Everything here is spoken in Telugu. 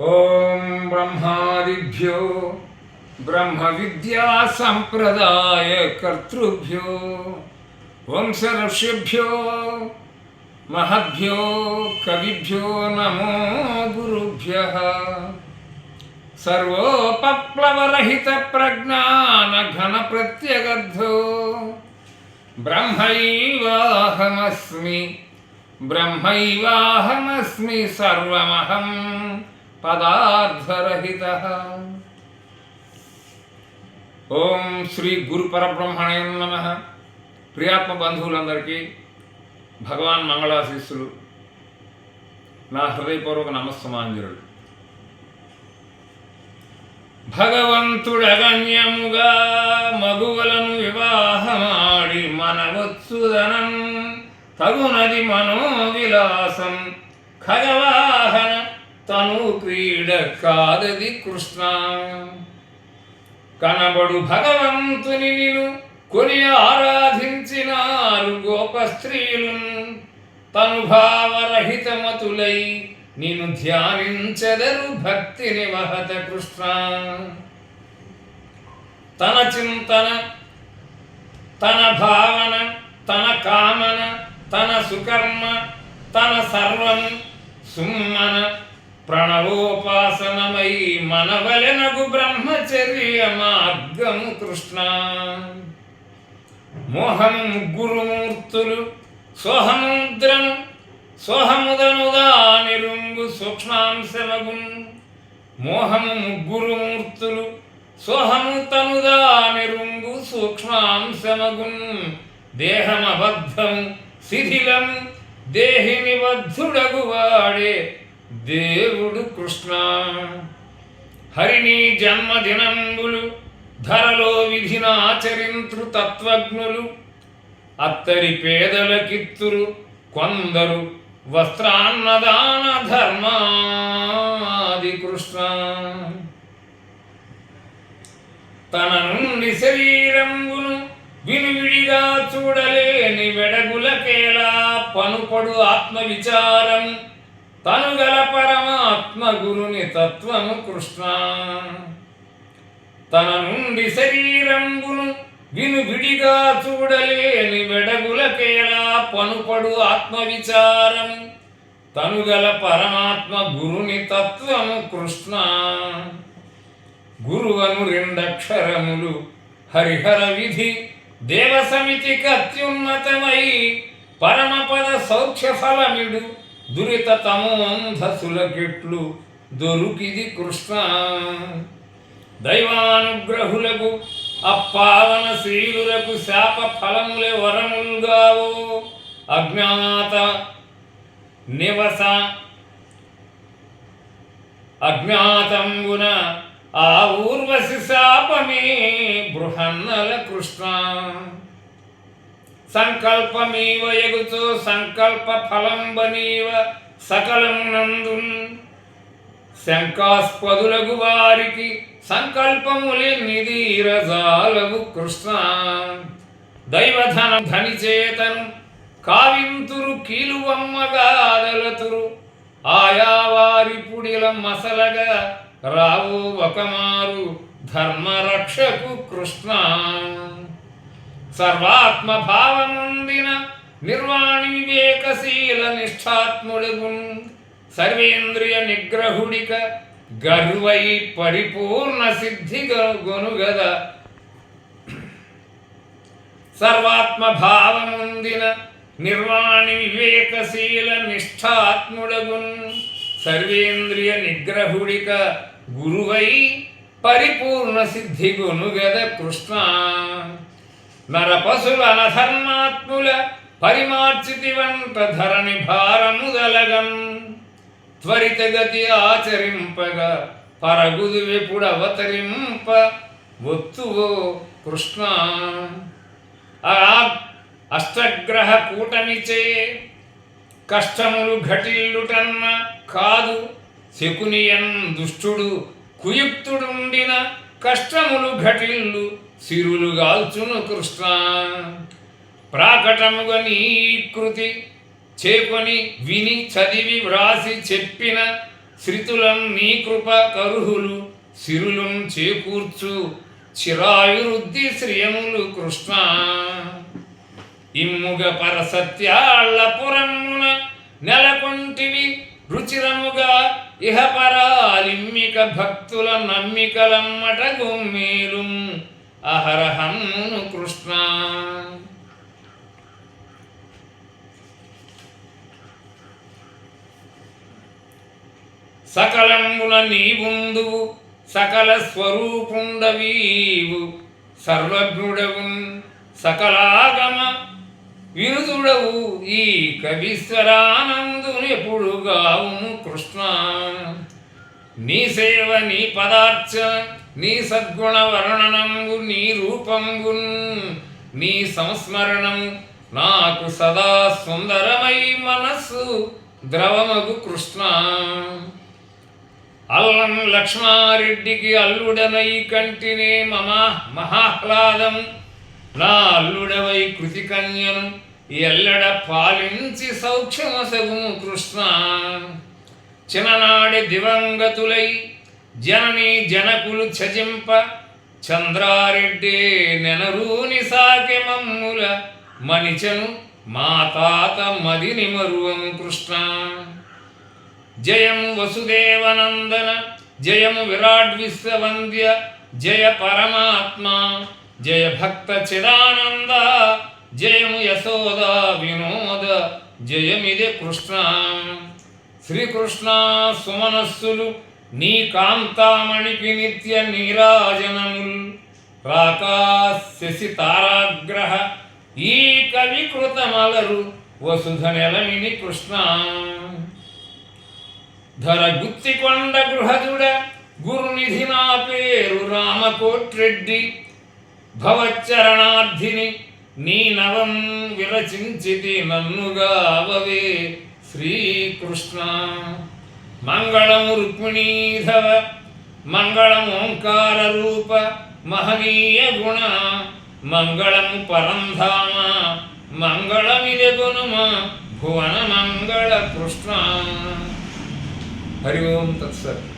ओम ब्रह्मादिभ्यो वंश ऋषिभ्यो महद्यो कविभ्यो नमो गुरुभ्यः। सर्वोपप्लवरहितप्रज्ञानघनप्रत्यगद्धो ब्रह्मैवाहमस्मि ब्रह्मैवाहमस्मि सर्वमहम्। పదార్థరహిత. ఓం శ్రీ గురు పరబ్రహ్మణే నమ. ప్రియాత్మ బంధువులందరికీ భగవాన్ మంగళాశీస్సులు. నా హృదయపూర్వక నమస్సమాంజరుడు భగవంతుడగణ్యముగా మగువలను వివాహమాడి మనవత్సుదనం. తగునది మనోవిలాసం. ఖగవా తను క్రీడ కాదది కృష్ణ. కనబడు భగవంతుని నిను కొని ఆరాధించినారు గోప స్త్రీలు తను భావరహితమతులై నిన్ను ధ్యానించెదరు భక్తిని వహత కృష్ణ. తన చింతన తన భావన తన కామన తన సుకర్మ తన సర్వం సుమ్మన ప్రణవోపాసనమై మనవలెనగు బ్రహ్మచర్య మార్గము కృష్ణ. మోహం గురుమూర్తులు సోహముద్రను సోహముదనుగా నిరుంగు సూక్ష్మాంశమగున్. మోహము గురుమూర్తులు సోహము తనుదా నిరుంగు సూక్ష్మాంశమగున్. దేహమబద్ధం శిథిలం దేహిని బద్ధుడగు వాడే దేవుడు కృష్ణ. హరిని జన్మదినంబులు ధరలో విధినాచరింతృ తత్వజ్ఞులు అత్తరి పేదలకిత్తురు కొందరు వస్త్రాన్నదాన ధర్మాది కృష్ణ. తన నుండి శరీరంబును వినివిడిగా చూడలేని వెడగులకేలా పనుపడు ఆత్మవిచారం తను గల పరమాత్మ గురుని తత్వము కృష్ణ. తన నుండి శరీరంబును విను విడిగా చూడలేని వెడగులకేలా పనుపడు ఆత్మవిచారం. తనుగల పరమాత్మ గురుని తత్వము కృష్ణ. గురువను రెండక్షరములు హరిహర విధి దేవ సమితికి అత్యున్నతమై పరమపద సౌఖ్య ఫలమిడు దురిత తమోంధసులకెట్లు దొరుకిది కృష్ణ. దైవానుగ్రహులకు అప్పావన శ్రీలులకు శాప ఫలములే వరములుగావో అజ్ఞాత నివస అజ్ఞాతంబున ఆ ఊర్వశి శాపమే బృహన్నల కృష్ణ. సంకల్పమీవ ఎగుచు సంకల్ప ఫలంబనీవ సకలమునందున్ శంకాస్పదులగు వారికి సంకల్పములెన్నిది రజాలవు కృష్ణ. దైవధన ధని చేతను కావింతురు కీలువమ్మగాదలతురు. ఆయా వారి పుడిల మసలగా రావు ఒకమారు ధర్మరక్షకు కృష్ణ. సర్వాత్మ భావముందిన నిర్వాణి వివేకశీల నిష్ఠాత్ముడుగున్ సర్వేంద్రియ నిగ్రహుడిక గర్వై పరిపూర్ణ సిద్ధి గొనుగద. సర్వాత్మ భావముందిన నిర్వాణి వివేకశీల నిష్ఠాత్ముడగున్ సర్వేంద్రియ నిగ్రహుడిక గురువై పరిపూర్ణ సిద్ధి గొనుగద కృష్ణ. నరపశుల అనధర్మాత్ముల పరిమార్చితివంత ధరణి భారముదలగన్ త్వరితగతి ఆచరింపగా పరగుదు అవతరింప ఒత్తువో కృష్ణ. ఆ అష్టగ్రహ కూటమిచే కష్టములు ఘటిల్లుటన్న కాదు శకునియన్ దుష్టుడు కుయుక్తుడుండిన కష్టములు ఘటిల్లు సిరులు గాల్చును కృష్ణ. ప్రాకటముగా నీ కృతి విని చదివి వ్రాసి చెప్పిన శ్రితులం నీ కృప కరుహులు సిరులం చేకూర్చు. చిరాయురుద్ధి శ్రియములు కృష్ణ. ఇమ్ముగ పరసత్యాళ్ళ పురమున నెలకొంటివి రుచిరముగా ఇహపరాలిమ్మిక భక్తుల నమ్మికలమ్మట గుమ్మేలు. అహరహం కృష్ణ. సకలంబుల నీవుందువు సకల స్వరూపుండవీవు. సర్వజ్ఞుడవున్ సకలాగమ వినుతుడవు ఈ కవీశ్వరానందునెప్పుడు గావును కృష్ణ. నీ సేవ నీ పదార్చ నీ సద్గుణ వర్ణనంబు నీ రూపంబు నీ సంస్మరణము నాకు సదా సుందరమై మనస్సు ద్రవమగు కృష్ణ. అల్లం లక్ష్మారెడ్డికి అల్లుడనై కంటినే మమ మహాహ్లాదం. నా అల్లుడవై కృతి కన్యను ఎల్లడ పాలించి సౌఖ్యమసగుము కృష్ణ. చిన్ననాడి దివంగతులై జనని జనకులు చజింప చంద్రారెడ్డి నెనరూని సాకె మమ్ముల మనిచను మా తాత మదిని మరువము కృష్ణ. జయం వసుదేవనందన జయము విరాట్ విశ్వవంద్య జయ పరమాత్మ జయ భక్త చిదానంద జయము యశోద వినోద జయమిదే కృష్ణ. శ్రీకృష్ణ సుమనస్సులు నీ కాంతామణికి నిత్య నీరాజనముల్. రాకా శశి తారాగ్రహ ఈ కవికృతమలరు వసుధ నెలమిని కృష్ణ. ధర గుత్తికొండ గృహదుడ గురునిధి నా పేరు రామకోట్రెడ్డి. భవచ్చరణార్థిని నీ నవం విరచించితి నన్నుగా అవవే శ్రీకృష్ణ. మంగళము రుక్మిణీధవ మంగళం ఓంకార రూప మహనీయ గుణ మంగళము పరంధామ మంగళమిదగునుమ భువన మంగళ కృష్ణ. హరి ఓం తత్సత్.